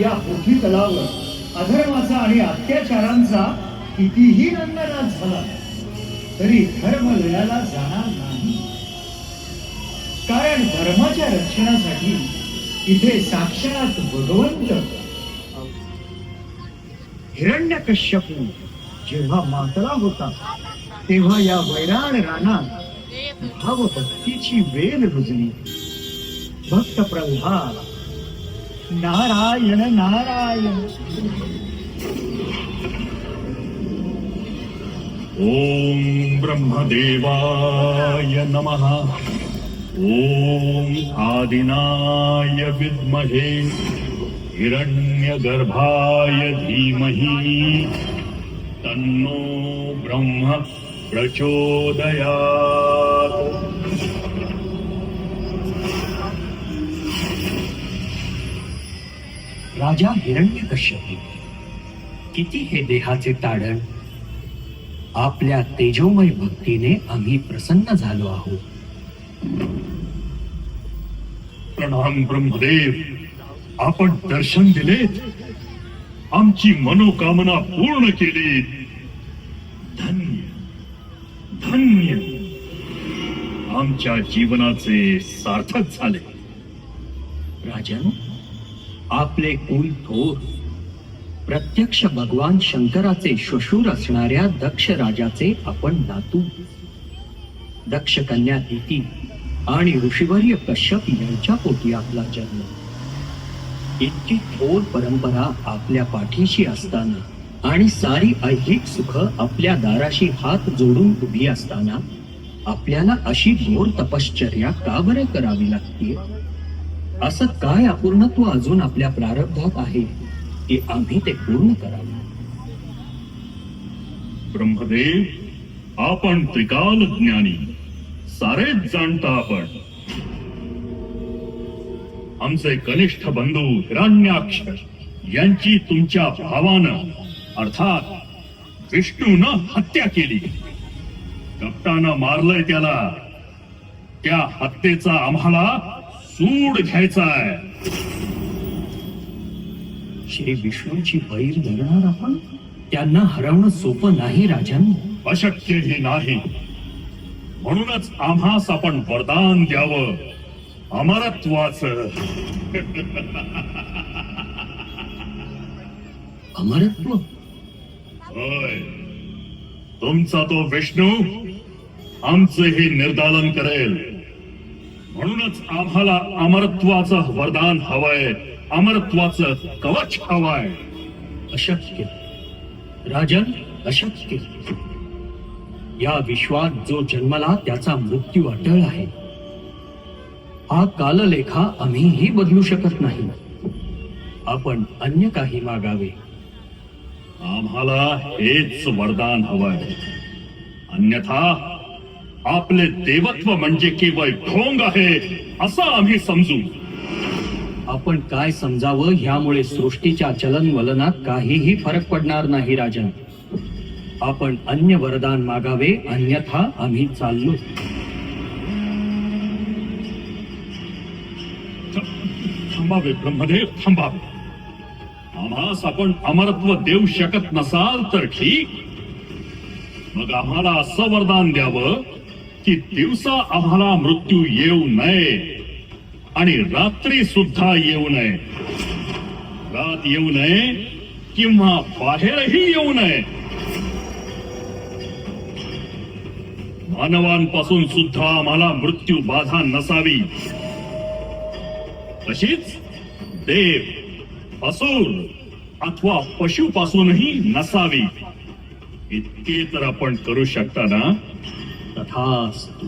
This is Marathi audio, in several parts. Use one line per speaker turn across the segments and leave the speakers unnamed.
या पोथी तलावर अधर्माचा आणि अत्याचारांचा कितीही नंदनाच झाला तरी धर्म लयाला जाणार नाही. कारण धर्माच्या रक्षणासाठी इथे साक्षात भगवंत हिरण्य कश्यप जेव्हा मातळा होता तेव्हा या वैराण रानात भावभक्तीची वेल रुजली भक्त प्रल्हाद नारायण नारायण।
ॐ ब्रह्मदेवाय नमः। ॐ आदिनाय विद्महे। हिरण्यगर्भाय धीमहि। तन्नो ब्रह्म प्रचोदयात्
राजा हिरण्यकश्यपू किती हे देहाचे ताडण. आपल्या तेजोमय भक्तीने आम्ही प्रसन्न झालो आहोत.
प्रणाम ब्रह्मदेव. आपण दर्शन दिलेत आमची मनोकामना पूर्ण केली. धन्य. धन्य. आमच्या जीवनाचे सार्थक झाले.
राजन आपले कुल थोर. प्रत्यक्ष भगवान शंकराचे श्वशूर असणाऱ्या दक्ष राजाचे आपण नातू. दक्ष कन्या दिती आणि ऋषीवर्य कश्यप यांच्या पोटी आपला जन्म. इतकी थोर परंपरा आपल्या पाठीशी असताना आणि सारी ऐहिक सुख आपल्या दाराशी हात जोडून उभी असताना आपल्याला अशी घोर तपश्चर्या का बरं करावी लागते? असं काय अपूर्णत्व अजून आपल्या प्रारब्धात आहे की आम्ही ते पूर्ण करावे.
ब्रह्मदेव आपण त्रिकाल ज्ञानी सारेच जाणता आपण. आमचे कनिष्ठ बंधू हिरण्याक्ष यांची तुमच्या भावानं अर्थात विष्णूनं हत्या केली. कपटानं मारलंय त्याला. त्या हत्येचा आम्हाला सूड घ्यायचा आहे
श्री विष्णूची बैर धरणार आपण? त्यांना हरवणं सोपं नाही राजन.
अशक्यही नाही. म्हणूनच आम्हास आपण वरदान द्यावं. अमरत्वाच.
अमरत्व?
होय. तुमचा तो विष्णू आमचे हे निर्दालन करेल. म्हणूनच आम्हाला अमरत्वाचं वरदान हवंय. अमरत्वाचं कवच हवंय.
अशक्य. राजन अशक्य. या विश्वात जो जन्मला त्याचा मृत्यू अटळ आहे. हा काललेखा आम्हीही बदलू शकत नाही. आपण अन्य काही मागावे.
आम्हाला हेच वरदान हवंय. अन्यथा आपले देवत्व म्हणजे केवळ ढोंग आहे असं आम्ही समजू.
आपण काय समजावं ह्यामुळे सृष्टीच्या चलन वलनात काहीही फरक पडणार नाही राजन. आपण अन्य वरदान मागावे अन्यथा आम्ही चाललो.
थांबावे ब्रह्मदेव थांबावे. आम्हास आपण अमरत्व देऊ शकत नसाल तर ठीक. मग आम्हाला असं वरदान द्यावं की दिवसा आम्हाला मृत्यू येऊ नये आणि रात्री सुद्धा येऊ नये. रात येऊ नये किंवा बाहेरही येऊ नये. मानवांपासून सुद्धा आम्हाला मृत्यू बाधा नसावी. तशीच देव असूर अथवा पशुपासूनही नसावी. इतके तर आपण करू शकता ना?
तथास्तु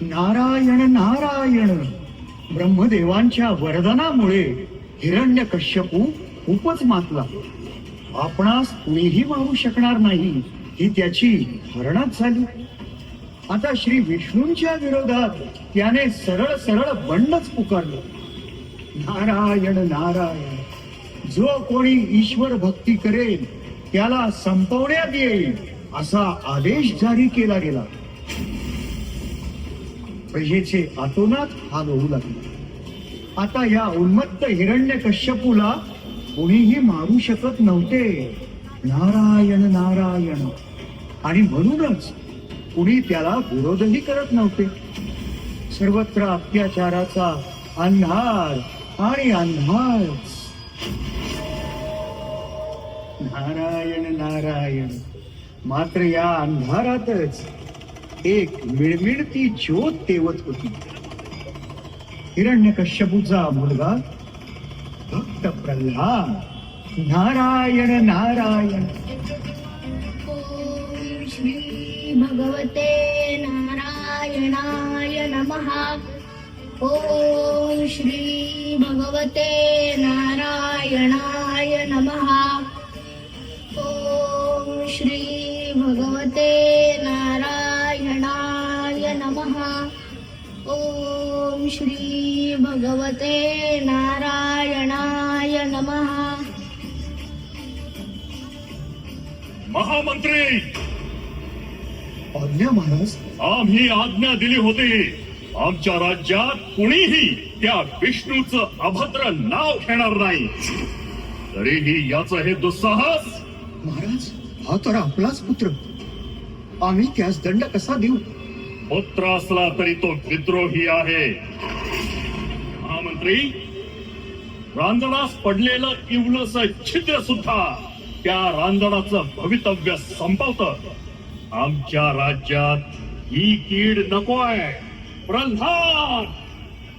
नारायण नारायण. ब्रह्मदेवांच्या वरदानामुळे हिरण्यकश्यपू खूपच मातला. आपणास कुणीही मारू शकणार नाही ही त्याची हरणात झाली. आता श्री विष्णूंच्या विरोधात त्याने सरळ सरळ बंडच पुकारलं. नारायण नारायण जो कोणी ईश्वर भक्ती करेल त्याला संपवण्यात येईल असा आदेश जारी केला गेला. प्रजेचे आतोनात हाल होऊ लागले. आता या उन्मत्त हिरण्य कश्यपूला कोणीही मारू शकत नव्हते. नारायण नारायण. आणि म्हणूनच कुणी त्याला विरोधही करत नव्हते. सर्वत्र अत्याचाराचा अंधार आणि अंधार नारायण नारायण. मात्र या अंधारातच एक मिळमिळती ज्योत तेवत होती. हिरण्य कश्यपूचा मुलगा भक्त प्रल्हाद। नारायण नारायण।
श्री भगवते नारायणाय नमः। ॐ श्री भगवते नारायणाय नमः। ॐ श्री भगवते नारायणाय नमः। ॐ श्री भगवते नारायणाय
महामंत्री!
आज्ञा महाराज.
आम्ही आज्ञा दिली होती. आमच्या राज्यात कुणीही त्या विष्णूचं अभद्र नाव घेणार नाही. तरीही याचं हे दुस्साहस!
महाराज हा तर आपलाच पुत्र. आम्ही त्यास दंड कसा देऊ?
पुत्र असला तरी तो विद्रोही आहे. महामंत्री रांजणास पडलेलं इवलस छिद्र सुद्धा त्या रांजणाचं भवितव्य संपवत. आमच्या राज्यात ही कीड नकोय प्रल्हाद!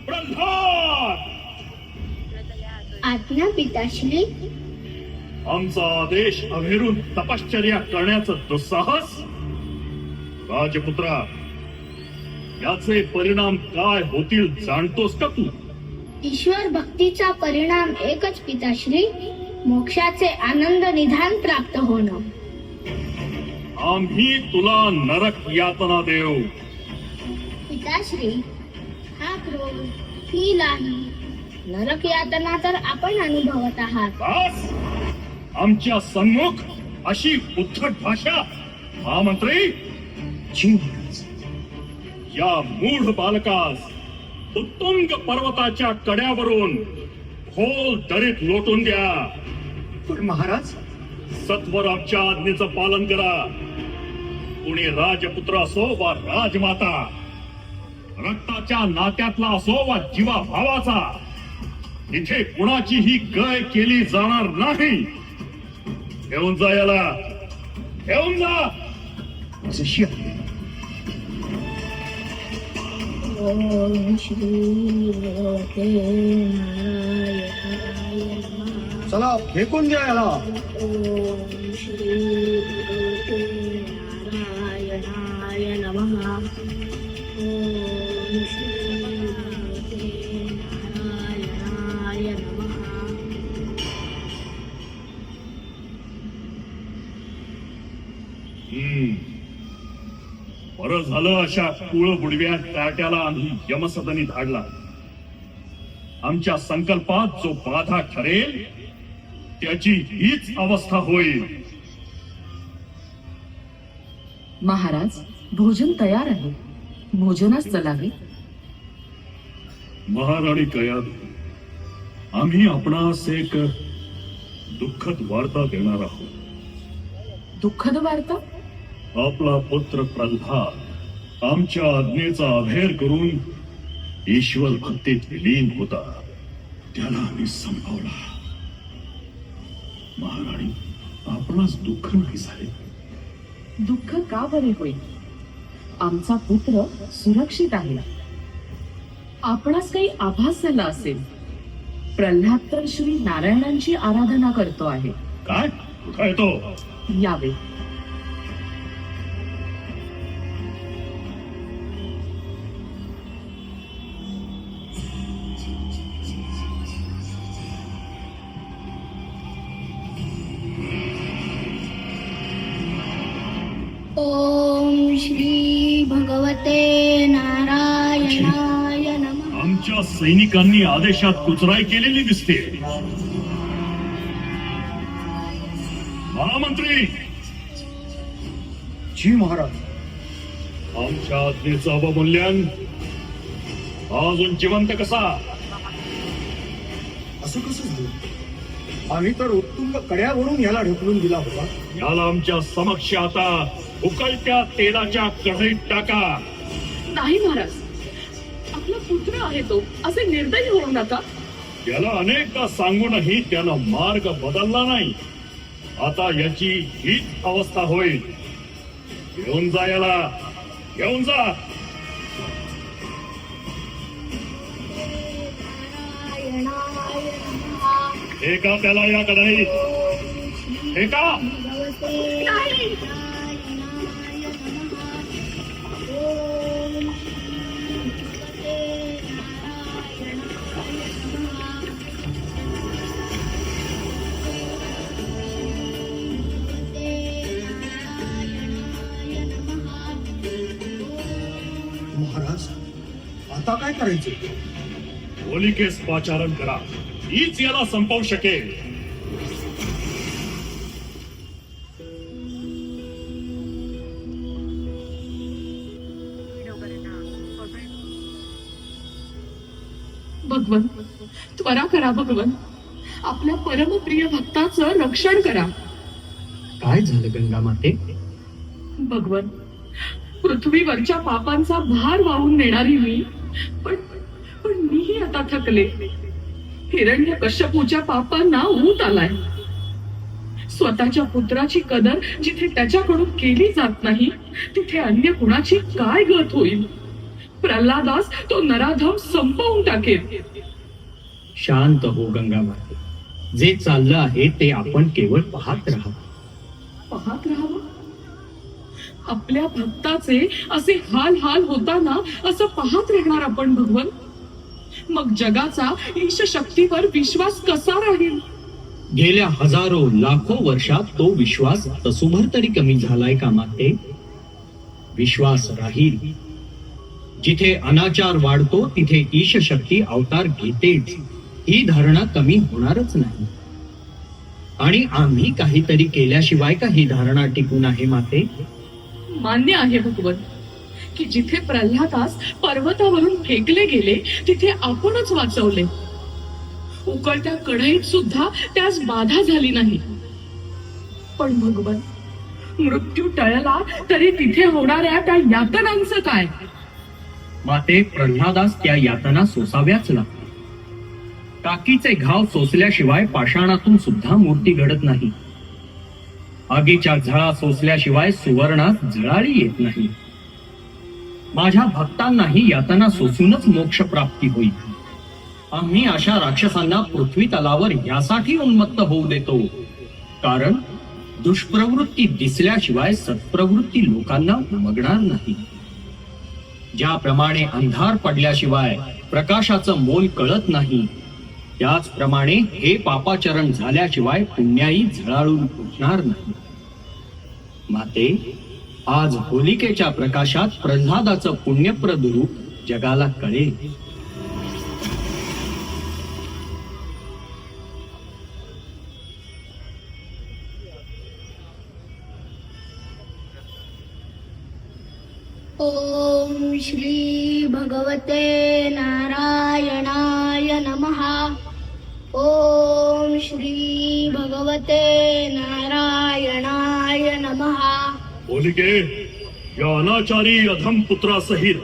प्रल्हाद!
आज्ञा पिताश्री.
आमचा आदेश अभेरून तपश्चर्या करण्याचं दुस्साहस? राजपुत्रा याचे परिणाम काय होतील जाणतोस का तू?
ईश्वर भक्तीचा परिणाम एकच पिताश्री. मोक्षाचे आनंद निधान प्राप्त होणं.
आम्ही तुला नरक यातना देऊ.
पिताश्री हा क्रोध ही लाही नरक यातना तर आपण अनुभवत आहात.
बस आमच्या सन्मुख अशी उद्धट भाषा महामंत्री
जी महाराज.
या मूढ बालकास उत्तुंग पर्वताच्या कड्यावरून खोल दरीत लोटून द्या.
पण महाराज?
सत्वर आमच्या आज्ञेचं पालन करा. कुणी राजपुत्र असो वा राजमाता रक्ताच्या नात्यातला असो वा जीवा भावाचा इथे कुणाचीही गय केली जाणार नाही. घेऊन जा याला. घेऊन जा.
चला फेकून द्या याला
ओम श्री भगवते नारायणाय नमः ओम श्री भगवते नारायणाय नमः
हम्म. बरं झालं अशा कुळ बुडव्या काट्याला आम्ही यमसदनी धाडला. आमच्या संकल्पात जो बाधा ठरेल त्याची हीच अवस्था होईल.
महाराज भोजन तयार आहे. भोजनास चलावे.
महाराणी कयाद आम्ही आपणास एक दुःखद वार्ता देणार आहोत.
दुःखद वार्ता?
आपला पुत्र प्रल्हाद आमच्या आज्ञेचा अभेर करून ईश्वर भक्तीत विलीन होता. त्याला आम्ही संपवला महाराणी आपणास दुःख नाही झाले.
दुःख का बरे होईल? आमचा पुत्र सुरक्षित आहे. आपणास काही आभास झाला असेल. प्रल्हाद तर श्री नारायणांची आराधना करतो आहे.
काय? कुठं तो?
यावे.
श्री भगवते भगवते नारायणाय नमः.
आमच्या सैनिकांनी आदेशात कुचराई केलेली दिसते. महामंत्री!
जी महाराज.
आमच्या आज्ञेचं अवमूल्यन अजून जिवंत कसा?
असं कसं आम्ही तर उत्तुंग कड्यावरून याला ढकलून दिला होता.
याला आमच्या समक्ष आता उकळत्या तेलाच्या कढईत टाका.
नाही महाराज. आपला पुत्र आहे तो. असे निर्दयी होऊ नका
त्याला अनेकदा सांगूनही त्यानं मार्ग बदलला नाही. आता याची हीच अवस्था होईल. घेऊन जा याला. घेऊन जा. एका त्याला या कढईत? एका
नाही.
आता काय करायचं?
होलिकेस पाचारण करा. हीच याला संपवू शकेल.
भगवन त्वरा करा भगवन. आपल्या परमप्रिय भक्ताचं रक्षण करा.
काय झालं गंगा माते?
भगवन पृथ्वीवरच्या पापांचा भार वाहून नेणारी मी पण पण मीही आता थकले. हिरण्य कश्यपूच्या पापांना ऊत आलाय. स्वतःच्या पुत्राची कदर जिथे त्याच्याकडून केली जात नाही तिथे अन्य कुणाची काय गत होईल? प्रल्हादास तो नराधम संपवून टाकेल.
शांत हो गंगा माते जे चाललं आहे ते आपण केवळ पाहत राहा
पाहत राहावं? आपल्या भक्ताचे असे हाल हाल होताना असं पाहत राहणार आपण भगवन. मग जगाचा ईश शक्तीवर विश्वास कसा राहील?
गेल्या हजारो लाखो वर्षात तो विश्वास तसुभर तरी कमी झालाय का माते? विश्वास राहील. जिथे अनाचार वाढतो तिथे ईश शक्ती अवतार घेतेच. ही धारणा कमी होणारच नाही. आणि आम्ही काहीतरी केल्याशिवाय का ही धारणा टिकून आहे माते?
मान्य आहे भगवन की जिथे प्रल्हादास पर्वतावरून फेकले गेले तिथे आपणच वाचवले. उकळत्या कढईत सुद्धा त्यास बाधा झाली नाही. पण भगवन मृत्यू टळला तरी तिथे होणाऱ्या त्या यातनांचं काय?
माते प्रल्हादास त्या यातना सोसाव्याच लागतात टाकीचे घाव सोसल्याशिवाय पाषाणातून सुद्धा मूर्ती घडत नाही. आगीच्या झळा सोसल्याशिवाय सुवर्णात झळाळी येत नाही. माझ्या भक्तांनाही यातना सोसूनच मोक्ष प्राप्ती होईल. आम्ही अशा राक्षसांना पृथ्वी तलावर यासाठी उन्मत्त होऊ देतो. कारण दुष्प्रवृत्ती दिसल्याशिवाय सत्प्रवृत्ती लोकांना उमगणार नाही. ज्याप्रमाणे अंधार पडल्याशिवाय प्रकाशाचं मोल कळत नाही त्याचप्रमाणे हे पापाचरण झाल्याशिवाय पुण्याई झळाळून उठणार नाही. माते आज होलिकेच्या प्रकाशात प्रल्हादाचं पुण्यप्रद रूप जगाला कळेल.
ओम श्री भगवते नारायणाय नमः. ओम श्री भगवते नारायण नमः।
होलिके या अनाचारी अधम पुत्रासहित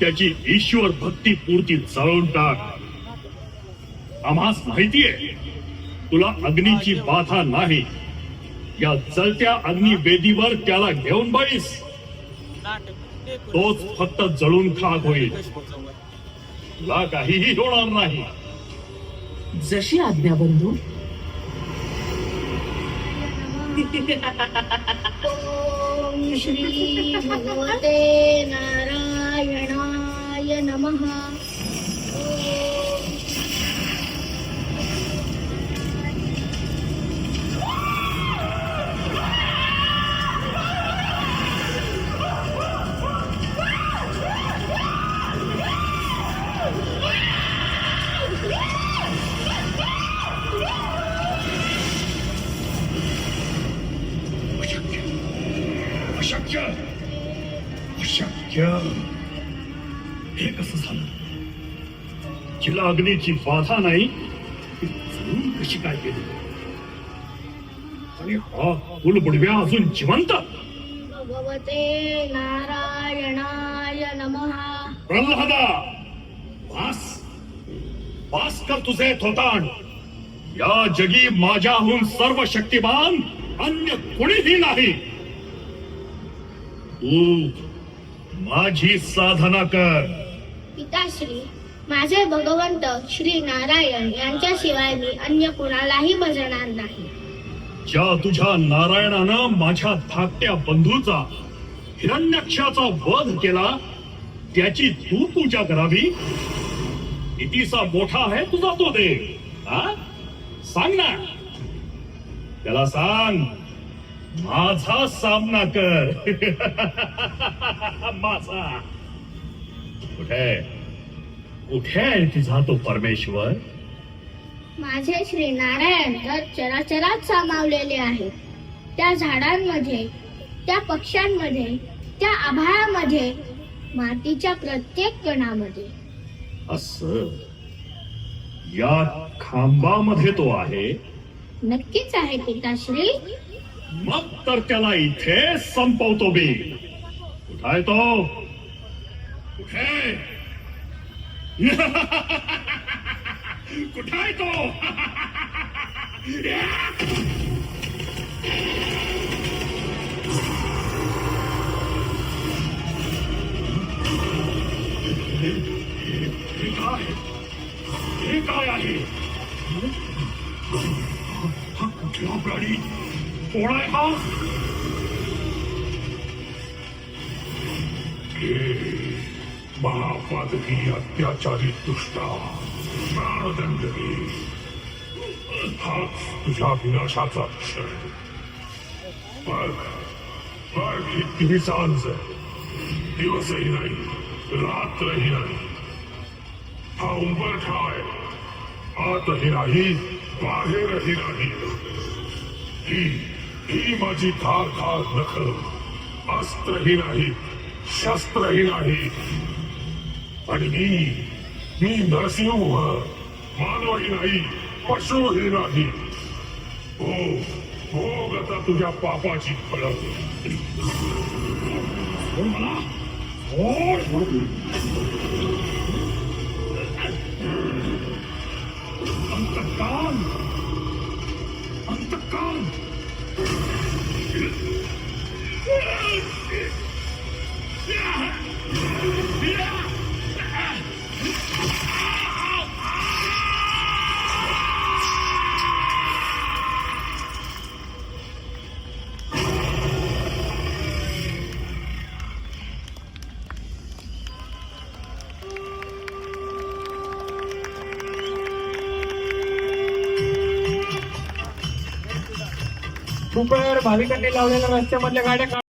त्याची ईश्वर भक्ती पूर्ती जळून टाक. आम्हास माहितीये तुला अग्नीची बाधा नाही. या जळत्या अग्नी वेदीवर त्याला घेऊन बैस तोच फक्त जळून खाक होईल. तुला काहीही होणार नाही.
जशी आज्ञा बंधू
ओम श्री भगवते नारायणाय नमः।
अशक्य अशक्य हे कसं झालं जिला अग्नीची बाधा नाही कशी काय गेली आणि हा कुलबुडव्या अजून जिवंत
भगवते नारायणाय नमहा
प्रल्हादा वास वास कर तुझे थोतांड या जगी माझ्याहून सर्व शक्तिमान अन्य कोणीही नाही तू माझी साधना कर.
पिताश्री माझे भगवंत श्री नारायण यांच्याशिवाय मी अन्य कुणालाही भजणार नाही.
ज्या तुझ्या नारायणानं माझ्या धाकट्या बंधूचा हिरण्यक्षाचा वध केला त्याची तू पूजा करावी? कितीसा मोठा आहे तुझा तो देव. हा? सांग ना. त्याला सांग. माझा सामना कर. माझा. कुठे? कुठे आहे तुझा तो परमेश्वर?
माझे श्री नारायण तर चराचरात सामावलेले आहेत. त्या झाडांमध्ये त्या पक्ष्यांमध्ये त्या आभाळामध्ये मातीच्या प्रत्येक कणामध्ये.
असं? या खांबामध्ये तो आहे?
नक्कीच आहे पिताश्री.
मग तर त्याला इथे संपवतो मी कुठं आहे तो कुठे कुठं आहे तो हे काय हे काय आहे हा कुठला प्राणी कोण आहे हा
अत्याचारी दुष्टा प्राणदंड घे हा तुझ्या विनाशाचा क्षण बघ बघ किती सांज दिवसही नाही रात्रही नाही हा उंबरठा आहे आतही नाही बाहेरही नाही ही ही माझी धार धार नख अस्त्रही नाही शस्त्रही नाही. आणि मी मी नरसिंह मानवही नाही पशुही नाही. हो हो आता तुझ्या पापाची फळ.
मला
कृपया भाविकांनी लावलेल्या रस्त्यामधल्या गाड्या